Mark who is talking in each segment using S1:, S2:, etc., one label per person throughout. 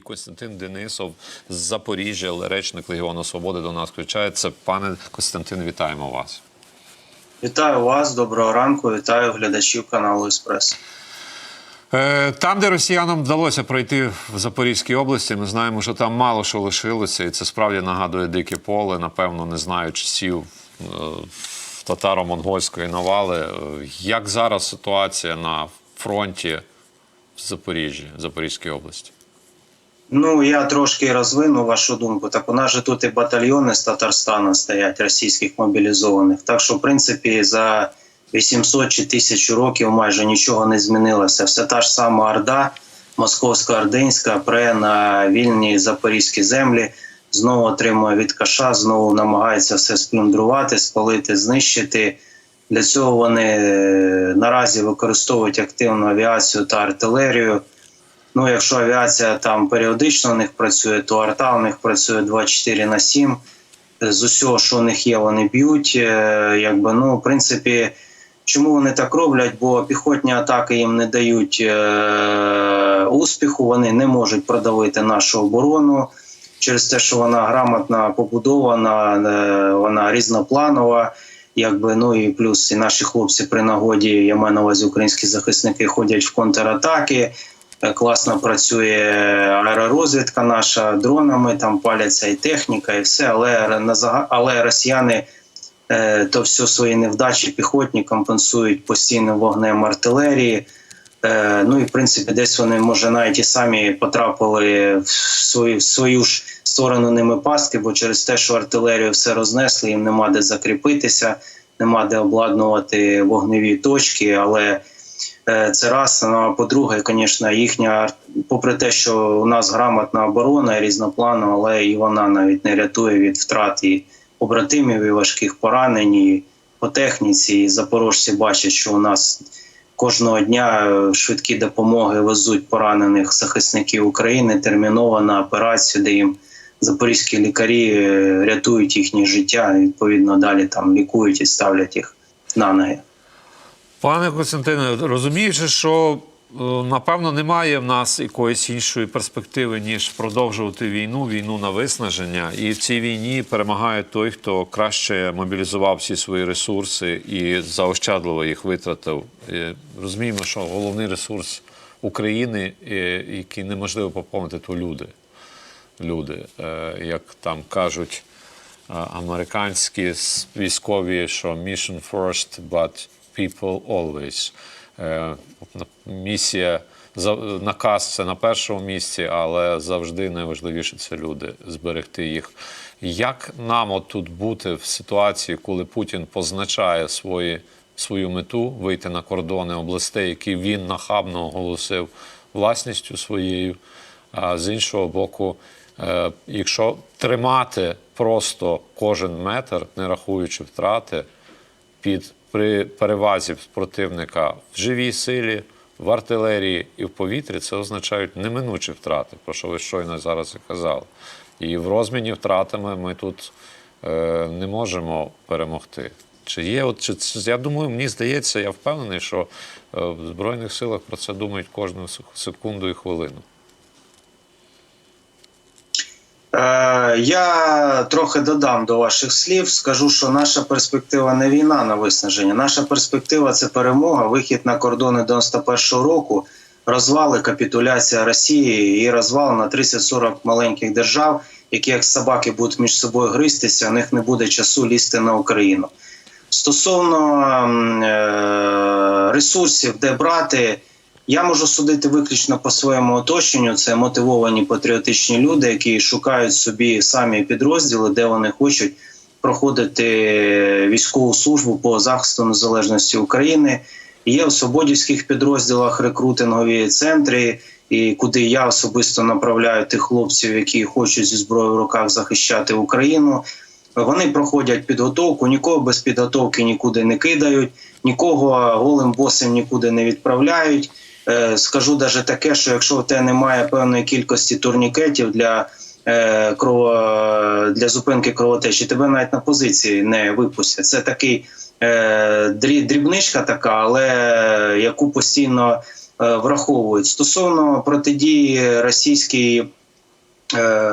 S1: І Костянтин Денисов з Запоріжжя, речник Легіону Свободи до нас включається. Пане Костянтин, вітаємо вас.
S2: Вітаю вас, доброго ранку, вітаю глядачів каналу Еспресо.
S1: Е, Там, де росіянам вдалося пройти в Запорізькій області, ми знаємо, що там мало що лишилося, і це справді нагадує дике поле. Напевно, не знаю часів е, татаро-монгольської навали. Е, Як зараз ситуація на фронті в Запоріжжі, Запорізькій області?
S2: Ну я трошки розвину вашу думку. Так у нас же тут і батальйони з Татарстану стоять російських мобілізованих. Так що, в принципі, за 800 чи 1000 років майже нічого не змінилося. Все та ж сама Орда, Московська Ординська, пре на вільні запорізькі землі. Знову отримує від каша, знову намагається все сплюндрувати, спалити, знищити. Для цього вони е, наразі використовують активну авіацію та артилерію. Ну, якщо авіація там періодично у них працює, то арта у них працює 24 на 7. З усього, що у них є, вони б'ють. Е, Якби, ну, в принципі, чому вони так роблять? Бо піхотні атаки їм не дають е- успіху, вони не можуть продавити нашу оборону через те, що вона грамотно побудована, е, вона різнопланова. Якби ну і плюс і наші хлопці при нагоді, я маю на увазі українські захисники ходять в контратаки. Класно працює аеророзвідка наша дронами, там паляться і техніка, і все. Але на але росіяни е, то все свої невдачі піхотні компенсують постійним вогнем артилерії. Е, ну і в принципі, десь вони може навіть і самі потрапили в свою, в свою ж сторону ними пастки, бо через те, що артилерію все рознесли, їм нема де закріпитися, нема де обладнувати вогневі точки. Але це раз. Ну, а по-друге, звісно, їхня попри те, що у нас грамотна оборона і різнопланова, але і вона навіть не рятує від втрат і побратимів, і важких поранень, і по техніці. І запорожці бачать, що у нас кожного дня е, швидкі допомоги везуть поранених захисників України терміново на операцію, де їм запорізькі лікарі е, рятують їхнє життя. І, відповідно, далі там лікують і ставлять їх на ноги.
S1: Пане Костянтине, розуміючи, що е, напевно немає в нас якоїсь іншої перспективи, ніж продовжувати війну, війну на виснаження, і в цій війні перемагає той, хто краще мобілізував всі свої ресурси і заощадливо їх витратив. Е, Розуміємо, що головний ресурс України, е, який неможливо поповнити, то люди. Люди, як там кажуть американські військові, що mission first, but people always. Е, Місія, наказ це на першому місці, але завжди найважливіше це люди, зберегти їх. Як нам от тут бути в ситуації, коли Путін позначає свої, свою мету вийти на кордони областей, які він нахабно оголосив власністю своєю, а з іншого боку, Е, Якщо тримати просто кожен метр, не рахуючи втрати, під при перевазі противника в живій силі, в артилерії і в повітрі, це означають неминучі втрати, про що ви щойно зараз і казали. І в розміні втратами ми тут е, не можемо перемогти. Чи є, от, чи, я думаю, мені здається, я впевнений, що е, в Збройних силах про це думають кожну сек- секунду і хвилину.
S2: Е, я трохи додам до ваших слів. Скажу, що наша перспектива не війна на виснаження. Наша перспектива це перемога, вихід на кордони 91-го року, розвали, капітуляція Росії і розвал на 30-40 маленьких держав, які як собаки будуть між собою гристися, у них не буде часу лізти на Україну. Стосовно е, ресурсів, де брати. Я можу судити виключно по своєму оточенню. Це мотивовані патріотичні люди, які шукають собі самі підрозділи, де вони хочуть проходити військову службу по захисту незалежності України. Є в свободівських підрозділах рекрутингові центри, і куди я особисто направляю тих хлопців, які хочуть зі зброєю в руках захищати Україну. Вони проходять підготовку, нікого без підготовки нікуди не кидають, нікого голим босим нікуди не відправляють. Е, Скажу навіть таке, що якщо в тебе немає певної кількості турнікетів для е, крово, для зупинки кровотечі, тебе навіть на позиції не випустять. Це такий е, дрібничка така, але яку постійно враховують. Стосовно протидії російській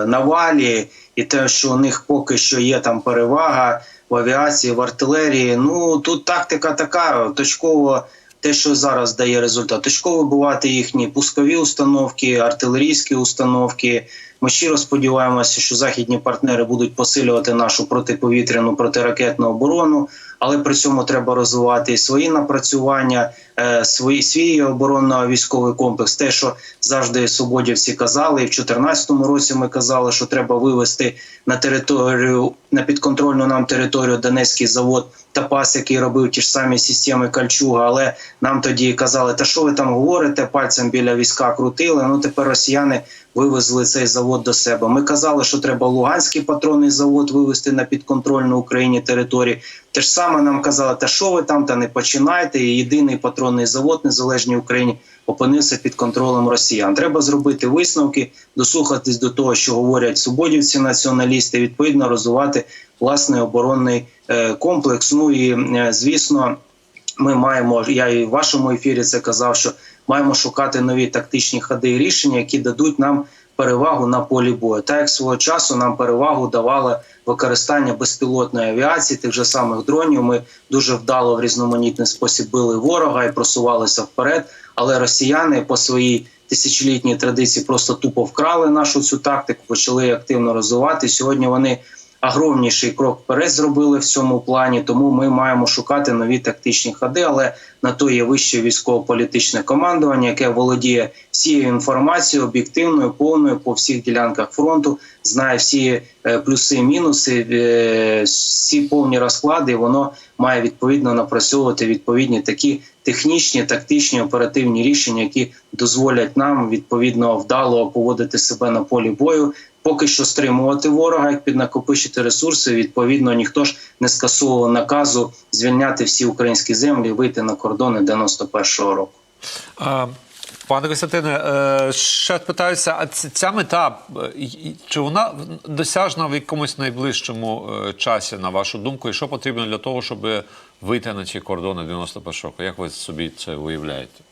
S2: навалі, і те, що у них поки що є там перевага в авіації, в артилерії. Ну тут тактика така точково. Те, що зараз дає результат, точково бувати їхні пускові установки, артилерійські установки. Ми щиро сподіваємося, що західні партнери будуть посилювати нашу протиповітряну протиракетну оборону, але при цьому треба розвивати і свої напрацювання, е, свої свій оборонно-військовий комплекс. Те, що завжди свободівці казали, і в 2014 році ми казали, що треба вивести на територію на підконтрольну нам територію Донецький завод Тапас, який робив ті ж самі системи Кальчуга. Але нам тоді казали, та що ви там говорите, пальцем біля війська крутили. Ну тепер росіяни вивезли цей завод до себе. Ми казали, що треба Луганський патронний завод вивезти на підконтрольну Україні території. Те ж саме нам казали, та що ви там та не починайте. І єдиний патронний завод незалежній Україні опинився під контролем росіян. Треба зробити висновки, дослухатись до того, що говорять свободівці, націоналісти, відповідно розвивати власний оборонний е, комплекс. Ну і е, звісно. Ми маємо, я і в вашому ефірі це казав, що маємо шукати нові тактичні ходи і рішення, які дадуть нам перевагу на полі бою. Так як свого часу нам перевагу давало використання безпілотної авіації, тих же самих дронів. Ми дуже вдало в різноманітний спосіб били ворога і просувалися вперед. Але росіяни по своїй тисячолітній традиції просто тупо вкрали нашу цю тактику, почали активно розвивати. Сьогодні вони огромніший крок вперед зробили в цьому плані. Тому ми маємо шукати нові тактичні ходи. Але на то є вище військово-політичне командування, яке володіє всією інформацією об'єктивною, повною по всіх ділянках фронту, знає всі е, плюси, мінуси, е, всі повні розклади. і Воно має відповідно напрацьовувати відповідні такі технічні, тактичні, оперативні рішення, які дозволять нам відповідно вдало поводити себе на полі бою. Поки що стримувати ворога, як піднакопичити ресурси. Відповідно, ніхто ж не скасовував наказу звільняти всі українські землі, вийти на кордони 91-го року.
S1: Е, Пане Костянтине, е, ще питаюся, а ця мета, е, чи вона досяжна в якомусь найближчому е, часі, на вашу думку, і що потрібно для того, щоб вийти на ці кордони 91-го? Як ви собі це уявляєте?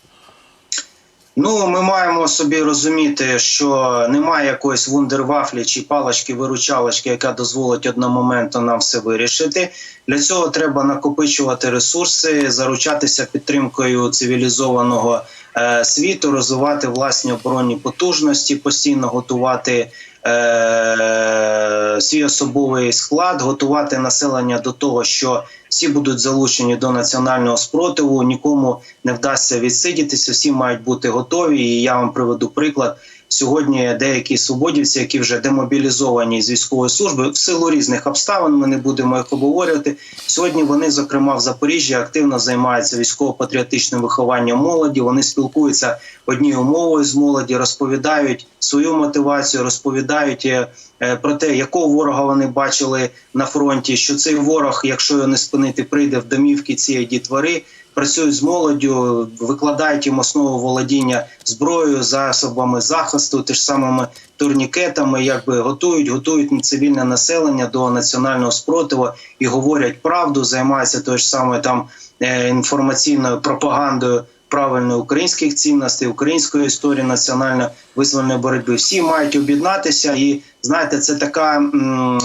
S2: Ну, ми маємо собі розуміти, що немає якоїсь вундервафлі чи палочки-виручалочки, яка дозволить одномоментно нам все вирішити. Для цього треба накопичувати ресурси, заручатися підтримкою цивілізованого е, світу, розвивати власні оборонні потужності, постійно готувати е, свій особовий склад, готувати населення до того, що всі будуть залучені до національного спротиву, нікому не вдасться відсидітися, всі мають бути готові. І я вам приведу приклад. Сьогодні деякі свободівці, які вже демобілізовані з військової служби, в силу різних обставин, ми не будемо їх обговорювати. Сьогодні вони, зокрема в Запоріжжі, активно займаються військово-патріотичним вихованням молоді. Вони спілкуються однією мовою з молоді, розповідають свою мотивацію, розповідають е, е, про те, якого ворога вони бачили на фронті. Що цей ворог, якщо його не спинити, прийде в домівки цієї дітвори. Працюють з молоддю, викладають їм основу володіння зброєю, засобами захисту, тих самими турнікетами, якби готують, готують цивільне населення до національного спротиву і говорять правду, займаються тою ж самою там е, інформаційною пропагандою правильної українських цінностей, української історії національно визвольної боротьби. Всі мають об'єднатися, і знаєте, це така. м,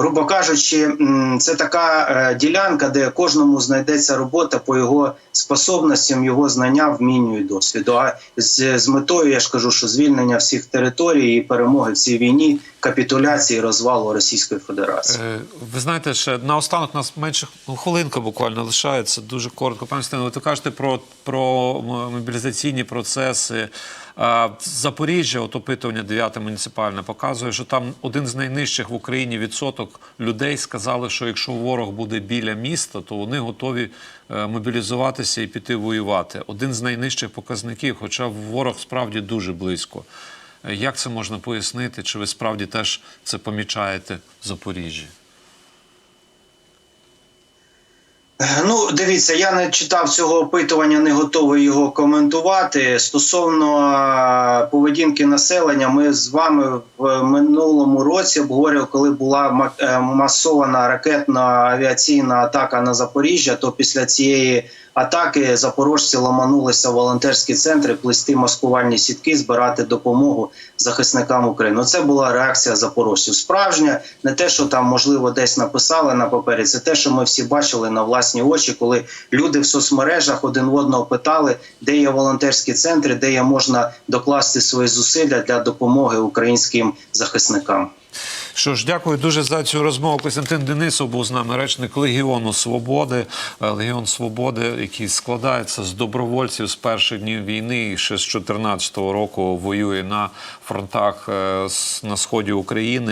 S2: грубо кажучи, це така е, ділянка, де кожному знайдеться робота по його способностям, його знанням, вмінню і досвіду. А з, з метою я ж кажу, що звільнення всіх територій і перемоги в цій війні, капітуляції, розвалу Російської Федерації.
S1: Е, Ви знаєте, ще наостанок нас менше ну, хвилинка буквально лишається. Дуже коротко. Пане Стину, ви кажете про, про мобілізаційні процеси. Запоріжжя, от опитування 9 муніципальне, показує, що там один з найнижчих в Україні відсоток людей сказали, що якщо ворог буде біля міста, то вони готові е, мобілізуватися і піти воювати. Один з найнижчих показників, хоча ворог справді дуже близько. Е, Як це можна пояснити? Чи ви справді теж це помічаєте в Запоріжжі?
S2: Ну, дивіться, я не читав цього опитування, не готовий його коментувати. Стосовно поведінки населення, ми з вами в минулому році обговорювали, коли була е, масована ракетна авіаційна атака на Запоріжжя, то після цієї атаки запорожці ламанулися в волонтерські центри, плести маскувальні сітки, збирати допомогу захисникам України. Це була реакція запорожців. Справжня, не те, що там можливо десь написали на папері, це те, що ми всі бачили на власні очі, коли люди в соцмережах один одного питали, де є волонтерські центри, де є можна докласти свої зусилля для допомоги українським захисникам.
S1: Що ж, дякую дуже за цю розмову. Костянтин Денисов був з нами речник Легіону Свободи. Е, Легіон Свободи, який складається з добровольців з перших днів війни і ще з 2014 року воює на фронтах е, на сході України.